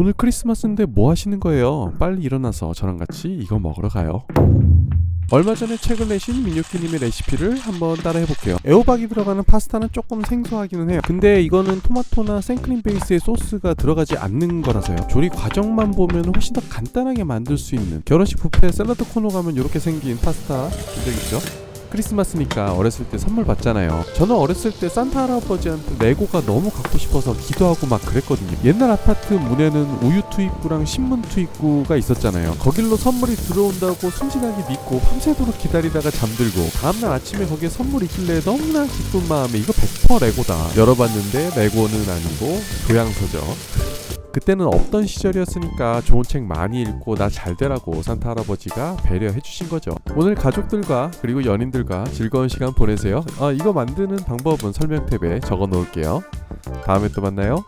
오늘 크리스마스인데 뭐 하시는 거예요? 빨리 일어나서 저랑 같이 이거 먹으러 가요. 얼마 전에 책을 내신 민유키님의 레시피를 한번 따라 해볼게요. 애호박이 들어가는 파스타는 조금 생소하기는 해요. 근데 이거는 토마토나 생크림 베이스의 소스가 들어가지 않는 거라서요. 조리 과정만 보면 훨씬 더 간단하게 만들 수 있는 결혼식 뷔페 샐러드 코너 가면 이렇게 생긴 파스타 본 적 있죠? 크리스마스니까 어렸을 때 선물 받잖아요. 저는 어렸을 때 산타 할아버지한테 레고가 너무 갖고 싶어서 기도하고 막 그랬거든요. 옛날 아파트 문에는 우유 투입구랑 신문 투입구가 있었잖아요. 거길로 선물이 들어온다고 순진하게 믿고 밤새도록 기다리다가 잠들고 다음날 아침에 거기에 선물이 있길래 너무나 기쁜 마음에 이거 100% 레고다. 열어봤는데 레고는 아니고 교양서죠. 그때는 없던 시절이었으니까 좋은 책 많이 읽고 나 잘 되라고 산타 할아버지가 배려해 주신 거죠. 오늘 가족들과 그리고 연인들과 즐거운 시간 보내세요. 아, 이거 만드는 방법은 설명 탭에 적어 놓을게요. 다음에 또 만나요.